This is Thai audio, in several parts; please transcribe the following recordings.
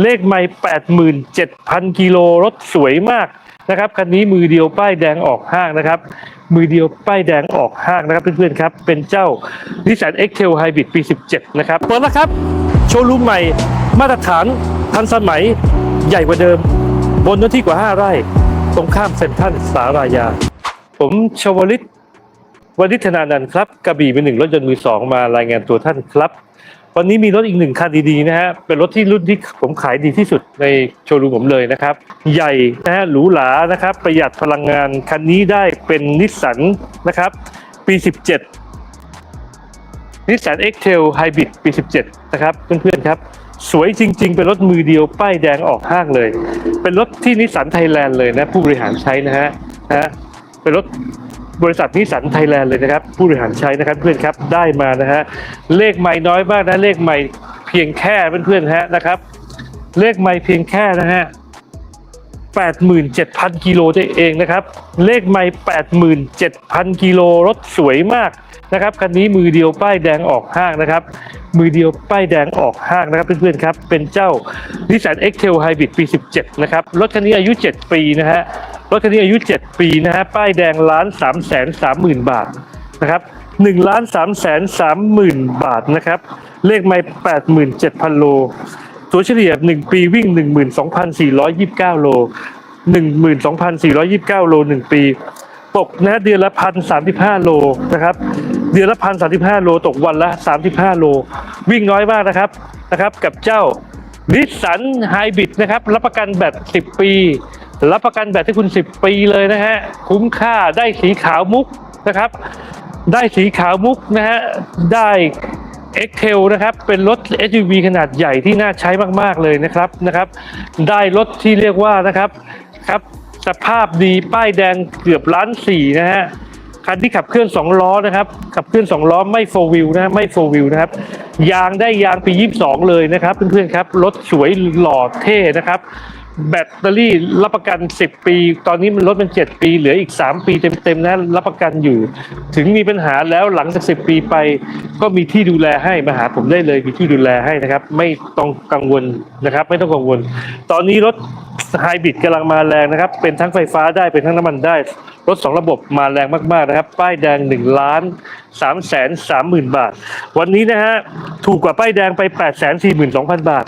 เลขไม่แปดหมื่นเจ็ดพันกิโลรถสวยมากนะครับคันนี้มือเดียวป้ายแดงออกห้างนะครับ มือเดียวป้ายแดงออกห้างนะครับเพื่อนๆครับ เป็นเจ้านิสสัน X-Trail Hybrid ปี 17 นะครับเปิดแล้วครับ โชว์รูมใหม่มาตรฐานทันสมัยใหญ่กว่าเดิม บนเนื้อที่กว่า 5 ไร่ ตรงข้ามเซ็นทรัลสารายา ผมชวลิตวันิธนานันครับ กระบี่เป็นหนึ่งรถยนต์มือสองมารายงานตัวท่านครับ วันนี้มีรถอีกหนึ่งคันดีๆนะฮะ เป็นรถที่รุ่นที่ผมขายดีที่สุดในโชว์รูมผมเลยนะครับ ใหญ่นะฮะหรูหรานะครับ ประหยัดพลังงาน คันนี้ได้เป็นนิสสันนะครับ ปี 17 นิสสัน X-Trail Hybrid ปี 17 นะครับ เพื่อนๆครับ สวยจริง ๆ เป็นรถมือเดียวป้ายแดงออกห้างเลย เป็นรถที่นิสสันไทยแลนด์เลยนะ ผู้บริหารใช้นะฮะนะฮะเป็นรถ บริษัทนิสสันไทยแลนด์เลยนะครับ ผู้บริหารใช้นะครับเพื่อนครับได้มานะฮะเลขไม่น้อยมากนะเลขไม่เพียงแค่เพื่อนๆฮะนะครับ เลขไม่เพียงแค่นะฮะ87,000 กิโลได้เองนะครับ เลขไม่ 87,000 กิโลรถสวยมากนะครับ คันนี้มือเดียวป้ายแดงออกห้างนะครับ มือเดียวป้ายแดงออกห้างนะครับ เพื่อนๆครับ เป็นเจ้านิสสัน X-Trail Hybrid ปี 17 นะครับ รถคันนี้อายุ 7 ปีนะฮะ รถคันนี้อายุ 7 ปีนะฮะป้ายแดงล้าน3แสน3หมื่นบาทนะครับ1ล้าน3แสน3หมื่นบาทนะครับ เลขไม่87,000โล ตัวเฉลี่ย1ปีวิ่ง12,429โล12,429โล1ปี ตกนะเดือนละพันสามสิบห้าโลนะครับ เดือนละพันสามสิบห้าโลตกวันละสามสิบห้าโล วิ่งน้อยมากนะครับนะครับ กับเจ้านิสสันไฮบริดนะครับ รับประกันแบตสิบปี รับประกันแบตให้คุณสิบปีเลยนะฮะ คุ้มค่าได้สีขาวมุกนะครับ ได้สีขาวมุกนะฮะ ได้ x t a i l นะครับ เป็นรถ SUV ขนาดใหญ่ที่น่าใช้มากๆเลยนะครับนะครับ ได้รถที่เรียกว่านะครับครับสภาพดีป้ายแดงเกือบล้านสี่นะฮะคันที่ขับเคลื่อน 2 ล้อนะครับ ขับเคลื่อน 2 ล้อไม่โฟวิวนะไม่โฟวิวนะครับ ยางได้ยางปี 22 เลยนะครับ เพื่อนๆครับ รถสวยหล่อเท่นะครับ แบตเตอรี่รับประกัน 10 ปี ตอนนี้มันลดเป็น 7 ปี เหลืออีก 3 ปีเต็มๆนะรับประกันอยู่ ถึงมีปัญหาแล้วหลังจาก 10 ปีไป ก็มีที่ดูแลให้มาหาผมได้เลยมีที่ดูแลให้นะครับ ไม่ต้องกังวลนะครับ ไม่ต้องกังวล ตอนนี้รถไฮบริดกำลังมาแรงนะครับ เป็นทั้งไฟฟ้าได้เป็นทั้งน้ำมันได้ รถ 2 ระบบมาแรงมากๆนะครับ ป้ายแดง1ล้าน3 3หมื่นบาท วันนี้นะฮะถูกกว่าป้ายแดงไป8แสน4หมื่น2พันบาท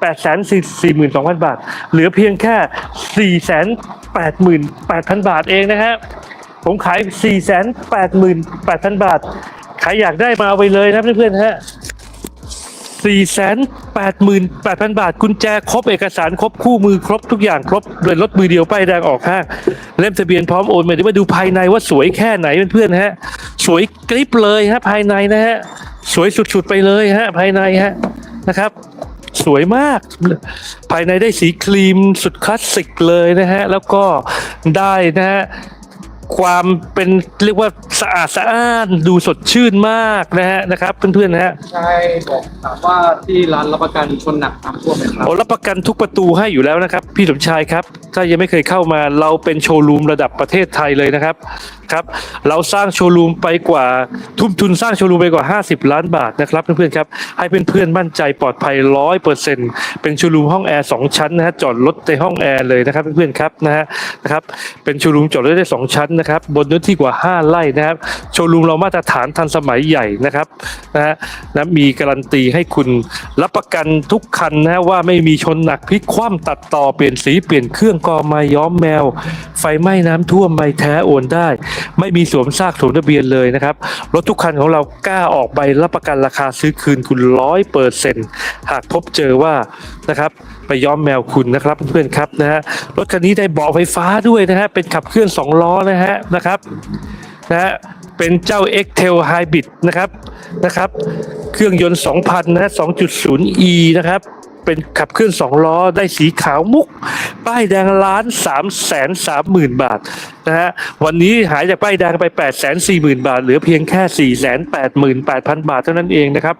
8 4 4 2 0 0 0 บาท เหลือเพียงแค่ 4 8 8 0 0 0 บาทเองนะฮะผมขาย 4 8 8 0 0 0 บาท ใครอยากได้มาเอาไปเลยนะเพื่อนๆฮะ4 8 8 0 0 0 บาท กุญแจครบเอกสารครบคู่มือครบทุกอย่างครบเลยรถมือเดียวป้ายแดงออกห้างเล่มทะเบียนพร้อมโอนมาดีมาดูภายในว่าสวยแค่ไหนเพื่อนๆฮะ สวยกริบเลยฮะภายในนะฮะ สวยสุดๆไปเลยฮะภายในฮะนะครับ สวยมาก ภายในได้สีครีมสุดคลาสสิกเลยนะฮะ แล้วก็ได้นะฮะความเป็นเรียกว่าสะอาดสะอ้านดูสดชื่นมากนะฮะนะครับเพื่อนๆนะฮะใช่บอกถามว่าที่ร้านรับประกันชนหนักน้ำท่วมไหมครับเรารับประกันทุกประตูให้อยู่แล้วนะครับ พี่สมชายครับ ถ้ายังไม่เคยเข้ามาเราเป็นโชว์รูมระดับประเทศไทยเลยนะครับครับ เราสร้างโชว์รูมไปกว่าทุ่มทุนสร้างโชว์รูมไปกว่า 50 ล้านบาทนะครับเพื่อนๆครับให้เพื่อนๆมั่นใจปลอดภัยร้อยเปอร์เซ็นต์เป็นโชว์รูมห้องแอร์สองชั้นนะฮะจอดรถในห้องแอร์เลยนะครับเพื่อนๆครับนะฮะนะครับเป็นโชว์รูมจอดรถได้สองชั้นนะครับบนเนื้อที่กว่า 5 ไร่นะครับโชว์รูมเรามาตรฐานทันสมัยใหญ่นะครับนะฮะนะมีการันตีให้คุณรับประกันทุกคันนะฮะว่าไม่มีชนหนักพลิกคว่ำตัดต่อเปลี่ยนสีเปลี่ยนเครื่องกอไม้ย้อมแมว ไฟไหม้น้ำท่วมไม่แท้โอนได้ไม่มีสวมซากสวมทะเบียนเลยนะครับ รถทุกคันของเรากล้าออกใบรับประกันราคาซื้อคืนคุณร้อยเปอร์เซ็นต์หากพบเจอว่านะครับไปย้อมแมวคุณนะครับเพื่อนครับนะฮะรถคันนี้ได้เบาะไฟฟ้าด้วยนะฮะเป็นขับเคลื่อนสองล้อนะฮะนะครับนะฮะเป็นเจ้า X-Tail Hybrid นะครับนะครับ เครื่องยนต์ 2,000 นะฮะ 2.0e นะครับ เป็นขับเคลื่อน2ล้อได้สีขาวมุก ป้ายแดงล้าน3แสน3หมื่นบาทนะฮะวันนี้หายจากป้ายแดงไป8แสน4หมื่นบาท เหลือเพียงแค่4แสน8หมื่น8พันบาทเท่านั้นเองนะครับ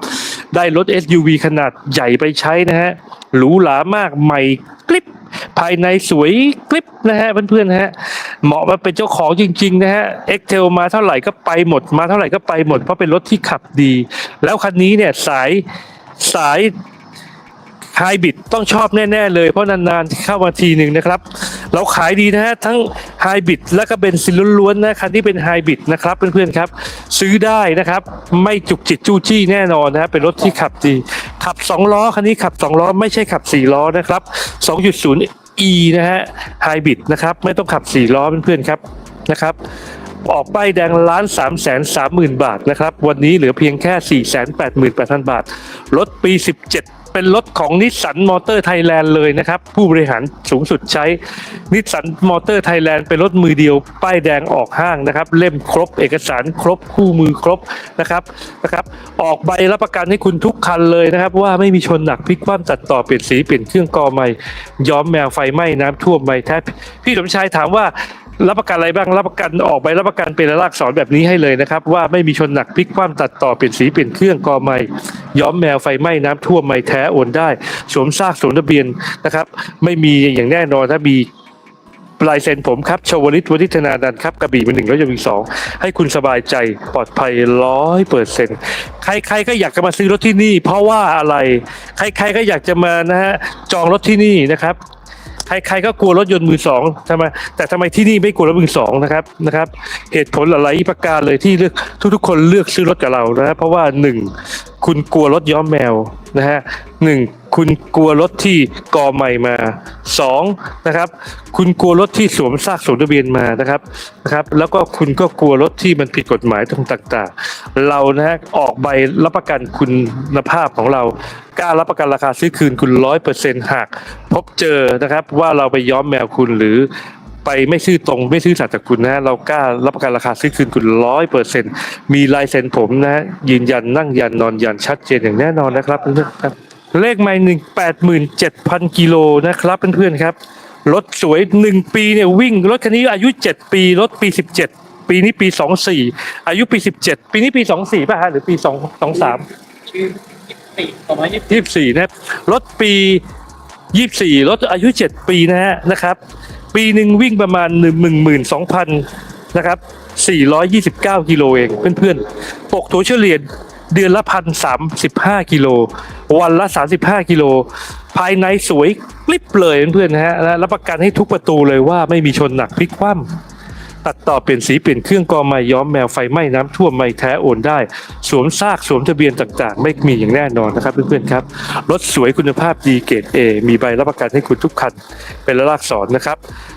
ได้รถ SUV ขนาดใหญ่ไปใช้นะฮะหรูหรามากใหม่กลิบภายในสวยกลิบนะฮะเพื่อนๆนะฮะเหมาะมาเป็นเจ้าของจริงๆนะฮะเอ็กเทลมาเท่าไหร่ก็ไปหมดมาเท่าไหร่ก็ไปหมดเพราะเป็นรถที่ขับดี แล้วคันนี้เนี่ยสายสาย ไฮบริดต้องชอบแน่ ๆ เลยเพราะนานๆเข้ามาทีหนึ่งนะครับ เราขายดีนะฮะทั้งไฮบริดและก็เป็นซิลล้วนๆนะคันที่เป็นไฮบริดนะครับเพื่อนๆครับ ซื้อได้นะครับ ไม่จุกจิตจู้จี้แน่นอนนะฮะเป็นรถที่ขับดี ขับ 2 ล้อคันนี้ขับ 2 ล้อ ไม่ใช่ขับ 4 ล้อนะครับ 2.0 E นะฮะไฮบริดนะครับ ไม่ต้องขับ 4 ล้อเพื่อนๆครับนะครับ ออกป้ายแดงล้านสามแสนสามหมื่นบาทนะครับ วันนี้เหลือเพียงแค่สี่แสนแปดหมื่นแปดพันบาท รถปี 17 เป็นรถของนิสสันมอเตอร์ไทยแลนด์เลยนะครับ ผู้บริหารสูงสุดใช้นิสสันมอเตอร์ไทยแลนด์เป็นรถมือเดียว ป้ายแดงออกห้างนะครับ เล่มครบเอกสารครบคู่มือครบนะครับนะครับ ออกใบรับประกันให้คุณทุกคันเลยนะครับ ว่าไม่มีชนหนักพลิกคว่ำตัดต่อเปลี่ยนสีเปลี่ยนเครื่องกอใหม่ย้อมแมวไฟไหม้น้ำท่วมใหม่แท้พี่สมชายถามว่า รับประกันอะไรบ้างรับประกันออกใบรับประกันเป็นลากษรแบบนี้ให้เลยนะครับ ว่าไม่มีชนหนักพลิกคว่ำตัดต่อเปลี่ยนสีเปลี่ยนเครื่องกอไม่ย้อมแมวไฟไหม้น้ำท่วมไม่แท้โอนได้สวมซากสวมทะเบียนนะครับ ไม่มีอย่างแน่นอนถ้ามีลายเซ็นผมครับชวลิตวณิธนาดันท์ครับกระบี่เป็นหนึ่งแล้วยังมีสองให้คุณสบายใจปลอดภัยร้อยเปอร์เซ็นต์ใครๆก็อยากจะมาซื้อรถที่นี่ เพราะว่าอะไร ใครๆก็อยากจะมานะฮะจองรถที่นี่นะครับ ใครๆก็กลัวรถยนต์มือสองทำไมแต่ทำไมที่นี่ไม่กลัวรถมือสองนะครับนะครับ เหตุผลหลายประการเลยที่เลือกทุกๆ คนเลือกซื้อรถกับเรานะเพราะว่าหนึ่งคุณกลัวรถย้อมแมวนะฮะหนึ่งคุณกลัวรถที่กอใหม่มาสองนะครับ คุณกลัวรถที่สวมซากสวมทะเบียนมานะครับนะครับ แล้วก็คุณก็กลัวรถที่มันผิดกฎหมายต่างๆ เรานะฮะออกใบรับประกันคุณภาพของเรากล้ารับประกันราคาซื้อคืนคุณร้อยเปอร์เซ็นต์หากพบเจอนะครับว่าเราไปย้อมแมวคุณหรือ ไปไม่ซื่อตรงไม่ซื่อสัตย์กับคุณนะเรากล้ารับประกันราคาซื้อคืนคุณร้อยเปอร์เซ็นต์มีลายเซ็นผมนะยืนยันนั่งยันนอนยันชัดเจนอย่างแน่นอนนะครับเพื่อนๆครับเลขไม่หนึ่งแปดหมื่นเจ็ดพันกิโลนะครับเพื่อนๆครับรถสวยหนึ่งปีเนี่ยวิ่งรถคันนี้อายุเจ็ดปีรถปีสิบเจ็ดปีนี้ปีสองสี่อายุปีสิบเจ็ดปีนี้ปีสองสี่ป่ะฮะหรือปีสองสองสามชื่อสี่สองร้อยยี่สิบยี่สี่นะครับรถปียี่สิบสี่รถอายุเจ็ดปีนะฮะนะครับ ปีหนึ่งวิ่งประมาณหนึ่งหนึ่งหมื่นสองพันนะครับสี่ร้อยยี่สิบเก้ากิโลเองเพื่อนๆปกถัวเฉลี่ยเดือนละพันสามสิบห้ากิโล วันละสามสิบห้ากิโล ภายในสวยกลิบเลยเพื่อนๆนะฮะ และรับประกันให้ทุกประตูเลยว่าไม่มีชนหนักพลิกคว่ำ ตัดต่อเปลี่ยนสีเปลี่ยนเครื่องกอไม้ย้อมแมวไฟไหม้น้ำท่วมไม่แท้โอนได้ สวมซากสวมทะเบียนต่างๆ ไม่มีอย่างแน่นอนนะครับเพื่อนๆครับรถสวยคุณภาพดีเกรด A มีใบรับประกันให้คุณทุกคันเป็นละลากสอนนะครับ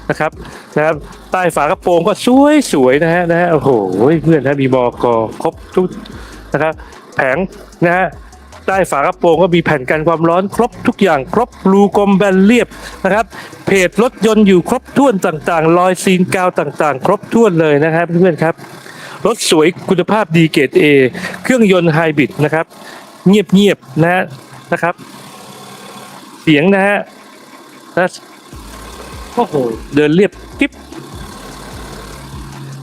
นะครับนะครับใต้ฝากระโปรงก็สวยสวยๆนะฮะนะฮะโอ้โหเพื่อนนะมีบอกอครบทุกนะครับแผงนะฮะ ใต้ฝากระโปรงก็มีแผ่นกันความร้อนครบทุกอย่างครบรูกลมแบนเรียบนะครับ เพจรถยนต์อยู่ครบถ้วนต่างๆ รอยซีนกาวต่างๆ ครบถ้วนเลยนะครับเพื่อนๆครับ รถสวยคุณภาพดีเกรด A เครื่องยนต์ไฮบริดนะครับ เงียบๆนะฮะนะครับ เสียงนะฮะนะโอ้โหเดินเรียบกิ๊บ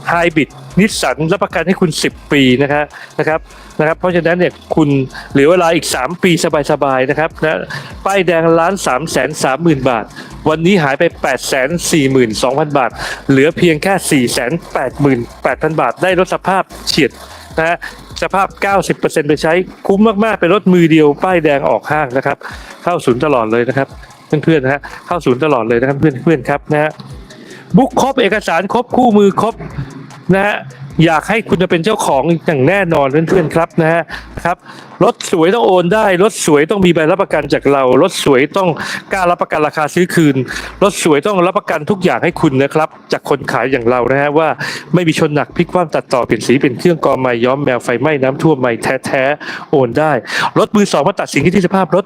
ไฮบริด นิสสันรับประกันให้คุณ 10 ปีนะครับนะครับนะครับ เพราะฉะนั้นเนี่ยคุณเหลือเวลาอีก 3 ปีสบายๆนะครับนะป้ายแดงล้าน3แสน3หมื่นบาท วันนี้หายไป 8 4 2 0 0 0 บาท เหลือเพียงแค่ 4 8 8 0 0 0 บาท ได้รถสภาพเฉียดนะฮะสภาพ 90%ไปใช้คุ้มมากๆเป็นรถมือเดียว ป้ายแดงออกห้างนะครับ เข้าศูนย์ตลอดเลยนะครับเพื่อนๆนะฮะเข้าศูนย์ตลอดเลยนะครับเพื่อนๆครับนะฮะบุ๊กครบเอกสารครบคู่มือครบ นะฮะอยากให้คุณจะเป็นเจ้าของอย่างแน่นอนเพื่อนๆครับนะฮะครับรถสวยต้องโอนได้ รถสวยต้องมีใบรับประกันจากเรา รถสวยต้องกล้ารับประกันราคาซื้อคืน รถสวยต้องรับประกันทุกอย่างให้คุณนะครับ จากคนขายอย่างเรานะฮะว่าไม่มีชนหนักพลิกคว่ำตัดต่อเปลี่ยนสีเป็นเครื่องกรองไม้ย้อมแมวไฟไหม้น้ำท่วมไม้แท้ๆโอนได้ รถมือสองมาตัดสินกันที่สภาพรถ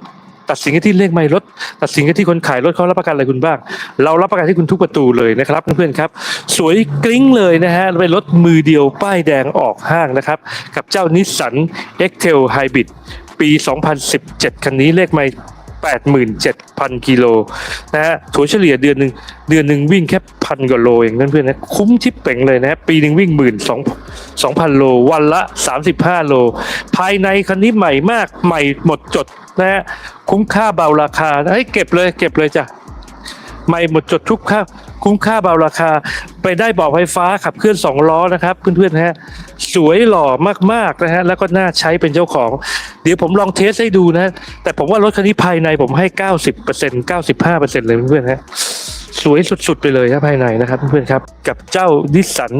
ตัดสินกันที่เลขไม่รถ ตัดสินกันที่คนขายรถเขารับประกันอะไรคุณบ้าง เรารับประกันที่คุณทุกประตูเลยนะครับเพื่อนๆครับ สวยกริ้งเลยนะฮะเป็นรถมือเดียวป้ายแดงออกห้างนะครับ กับเจ้านิสสัน x t e l Hybrid ปี 2017 คันนี้เลขไม่ 87,000 กิโลนะฮะถัวเฉลี่ยเดือนหนึ่งเดือนหนึ่งวิ่งแค่พันกว่าโลเองเพื่อนๆนะคุ้มชิปเป่งเลยนะปีหนึ่งวิ่งหมื่นสองสองพันโลวันละ 35 โล ภายในคันนี้ใหม่มากใหม่หมดจดนะฮะคุ้มค่าเบาราคาเฮ้ยเก็บเลยเก็บเลยจ้ะใหม่หมดจดทุกค่า คุ้มค่าเบาราคา ไปได้เบาะไฟฟ้าขับเคลื่อนสองล้อนะครับเพื่อนๆนะฮะสวยหล่อมากๆนะฮะแล้วก็น่าใช้เป็นเจ้าของ เดี๋ยวผมลองเทสให้ดูนะ แต่ผมว่ารถคันนี้ภายในผมให้ 90% 95%เลยเพื่อนๆฮะสวยสุดๆไปเลยครับภายในนะครับเพื่อนๆครับกับเจ้าดิสัน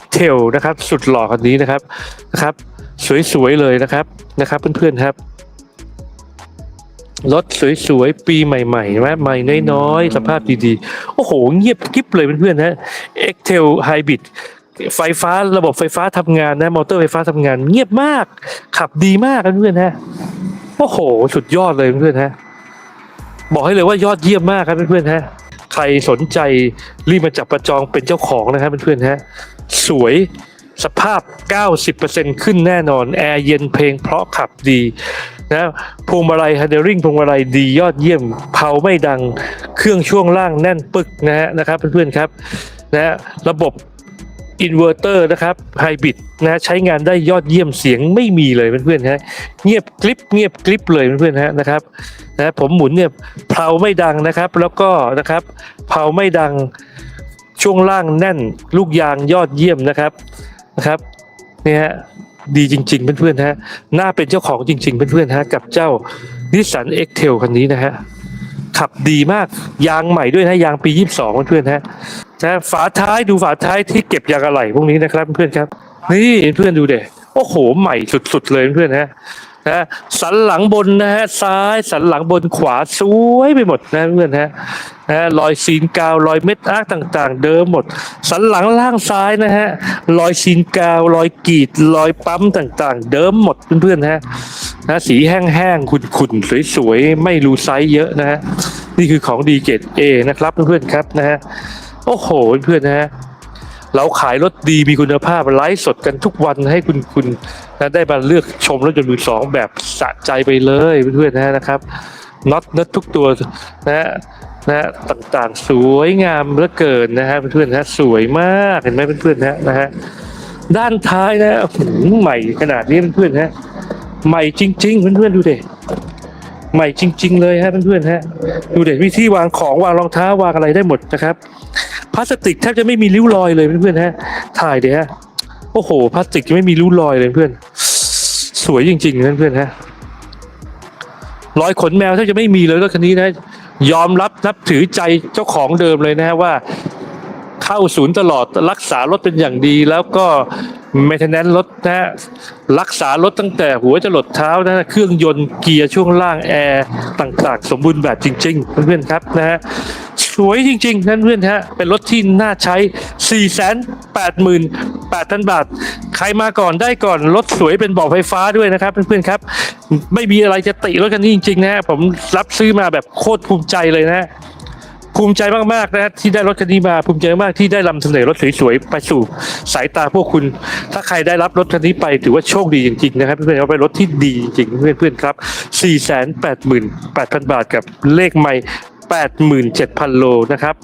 x t a i l นะครับ สุดหล่อคันนี้นะครับนะครับ สวยๆเลยนะครับนะครับ เพื่อนๆครับ รถสวยๆ ปีใหม่ๆนะใหม่น้อยๆ สภาพดีๆ โอ้โห เงียบกริบเลยเพื่อนๆฮะ x t a i l Hybrid ไฟฟ้าระบบไฟฟ้าทำงานนะ มอเตอร์ไฟฟ้าทำงาน เงียบมาก ขับดีมากนะเพื่อนๆฮะ โอ้โห สุดยอดเลยเพื่อนๆฮะ บอกให้เลยว่ายอดเยี่ยมมากครับเพื่อนๆฮะ ใครสนใจรีบมาจับประจองเป็นเจ้าของนะครับเพื่อนๆฮะ สวยสภาพ 90%ขึ้นแน่นอน แอร์เย็นเพลงเพราะขับดี นะพวงมาลัยฮันเดอริงพวงมาลัยดียอดเยี่ยมเผาไม่ดังเครื่องช่วงล่างแน่นปึกนะฮะนะครับเพื่อนๆครับนะฮะระบบอินเวอร์เตอร์นะครับไฮบริดนะใช้งานได้ยอดเยี่ยมเสียงไม่มีเลยเพื่อนๆฮะเงียบกริบเงียบกริบเลยเพื่อนๆฮะนะครับนะผมหมุนเนี่ยเพลาไม่ดังนะครับ แล้วก็นะครับเพลาไม่ดังช่วงล่างแน่น ลูกยางยอดเยี่ยมนะครับนะครับเนี่ยฮะ ดีจริง ๆ เพื่อนๆฮะน่าเป็นเจ้าของจริง ๆ เพื่อนๆฮะกับเจ้านิสสันเอ็กเทลคันนี้นะฮะขับดีมากยางใหม่ด้วยนะยางปี 22 เพื่อนๆฮะนะฝาท้ายดูฝาท้ายที่เก็บยางอะไหล่พวกนี้นะครับเพื่อนครับ นี่เพื่อนดูเด็โอ้โห ใหม่สุดๆเลยเพื่อนฮะ นะสันหลังบนนะฮะซ้ายสันหลังบนขวาสวยไปหมดนะเพื่อนฮะนะรอยซีนกาวรอยเม็ดอาร์กต่าง ๆ เดิมหมด สันหลังล่างซ้ายนะฮะรอยซีนกาวรอยกรีดรอยปั๊มต่างๆ เดิมหมดเพื่อนๆฮะนะสีแห้งๆขุ่นๆสวยๆไม่รูไซส์เยอะนะฮะนี่คือของดีเกรดเอนะครับเพื่อนๆครับนะฮะโอ้โหเพื่อนๆนะฮะ เราขายรถดีมีคุณภาพไลฟ์สดกันทุกวันให้คุณคุณนะได้มาเลือกชมรถยนต์มือสองแบบสะใจไปเลยเพื่อนๆนะครับน็อตน็อตทุกตัวนะฮะนะฮะต่างๆ สวยงามเหลือเกินนะฮะเพื่อนๆนะสวยมากเห็นไหมเพื่อนๆนะนะฮะด้านท้ายนะโอ้โหใหม่ขนาดนี้เพื่อนๆฮะใหม่จริง ๆ เพื่อนๆดูเด็ใหม่จริง ๆ เลยฮะเพื่อนๆฮะดูเด็มีที่วางของวางรองเท้าวางอะไรได้หมดนะครับ พลาสติกแทบจะไม่มีริ้วรอยเลยเพื่อนๆฮะ ถ่ายเดี๋ยวฮะโอ้โหพลาสติกไม่มีริ้วรอยเลยเพื่อน สวยจริงๆเพื่อนๆฮะรอยขนแมวแทบจะไม่มีเลยรถคันนี้นะ ยอมรับนับถือใจเจ้าของเดิมเลยนะฮะว่า เข้าศูนย์ตลอดรักษารถเป็นอย่างดี แล้วก็เมนเทนแนนรถนะฮะรักษารถตั้งแต่หัวจะหลดเท้านะฮะเครื่องยนต์เกียร์ช่วงล่างแอร์ต่างๆ สมบูรณ์แบบจริง ๆ เพื่อนๆครับนะฮะ สวยจริงๆนั่นเพื่อนฮะเป็นรถที่น่าใช้ 4 8 8 0 0 0 บาท ใครมาก่อนได้ก่อน รถสวยเป็นบาะไฟฟ้าด้วยนะครับเพื่อนๆครับ ไม่มีอะไรจะติรถคันนี้จริงๆนะฮะผมรับซื้อมาแบบโคตรภูมิใจเลยนะภูมิใจมากๆนะที่ได้รถคันนี้มาภูมิใจมากที่ได้นำเสนอรถสวยๆไปสู่สายตาพวกคุณ ถ้าใครได้รับรถคันนี้ไปถือว่าโชคดีจริงๆนะครับเพื่อนๆว่าเป็นรถที่ดีจริงๆเพื่อนๆครับ 488,000 บาทกับเลขไม่ 87,000 โลนะครับ